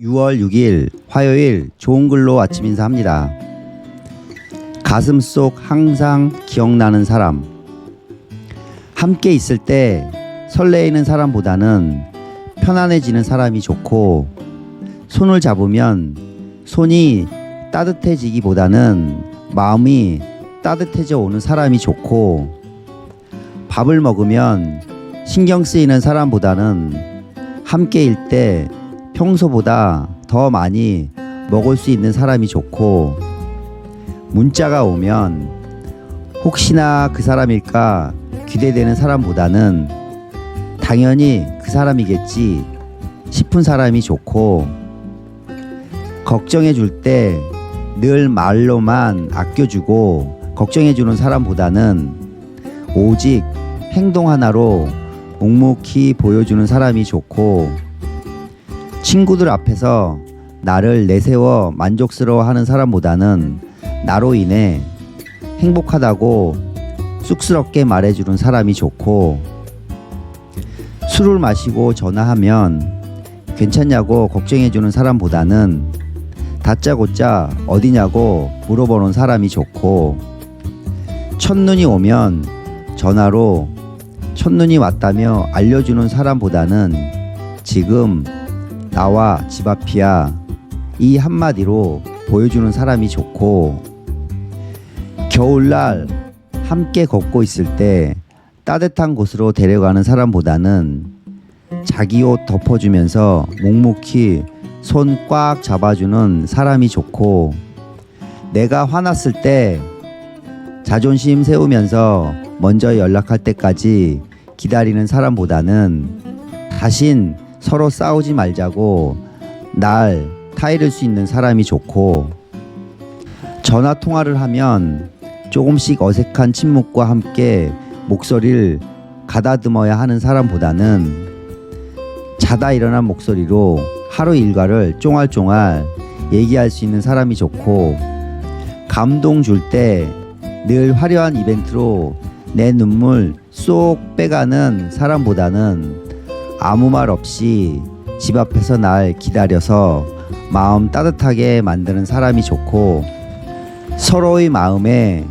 6월 6일 화요일 좋은 글로 아침 인사합니다. 가슴 속 항상 기억나는 사람. 함께 있을 때 설레이는 사람보다는 편안해지는 사람이 좋고 손을 잡으면 손이 따뜻해지기보다는 마음이 따뜻해져 오는 사람이 좋고 밥을 먹으면 신경 쓰이는 사람보다는 함께일 때 평소보다 더 많이 먹을 수 있는 사람이 좋고 문자가 오면 혹시나 그 사람일까 기대되는 사람보다는 당연히 그 사람이겠지 싶은 사람이 좋고 걱정해 줄 때 늘 말로만 아껴주고 걱정해 주는 사람보다는 오직 행동 하나로 묵묵히 보여주는 사람이 좋고 친구들 앞에서 나를 내세워 만족스러워 하는 사람보다는 나로 인해 행복하다고 쑥스럽게 말해주는 사람이 좋고 술을 마시고 전화하면 괜찮냐고 걱정해주는 사람보다는 다짜고짜 어디냐고 물어보는 사람이 좋고 첫눈이 오면 전화로 첫눈이 왔다며 알려주는 사람보다는 지금 나와 집 앞이야. 이 한마디로 보여주는 사람이 좋고 겨울날 함께 걷고 있을 때 따뜻한 곳으로 데려가는 사람보다는 자기 옷 덮어주면서 묵묵히 손 꽉 잡아주는 사람이 좋고 내가 화났을 때 자존심 세우면서 먼저 연락할 때까지 기다리는 사람보다는 다신 서로 싸우지 말자고 날 타이를 수 있는 사람이 좋고 전화 통화를 하면 조금씩 어색한 침묵과 함께 목소리를 가다듬어야 하는 사람보다는 자다 일어난 목소리로 하루 일과를 쫑알쫑알 얘기할 수 있는 사람이 좋고 감동 줄 때 늘 화려한 이벤트로 내 눈물 쏙 빼가는 사람보다는 아무 말 없이 집 앞에서 날 기다려서 마음 따뜻하게 만드는 사람이 좋고 서로의 마음에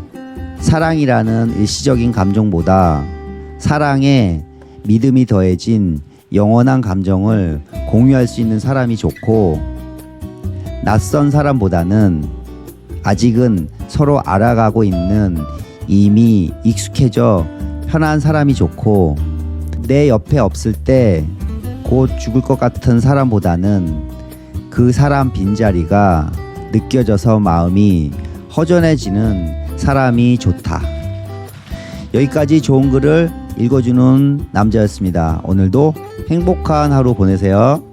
사랑이라는 일시적인 감정보다 사랑에 믿음이 더해진 영원한 감정을 공유할 수 있는 사람이 좋고 낯선 사람보다는 아직은 서로 알아가고 있는 이미 익숙해져 편한 사람이 좋고 내 옆에 없을 때 곧 죽을 것 같은 사람보다는 그 사람 빈자리가 느껴져서 마음이 허전해지는 사람이 좋다. 여기까지 좋은 글을 읽어주는 남자였습니다. 오늘도 행복한 하루 보내세요.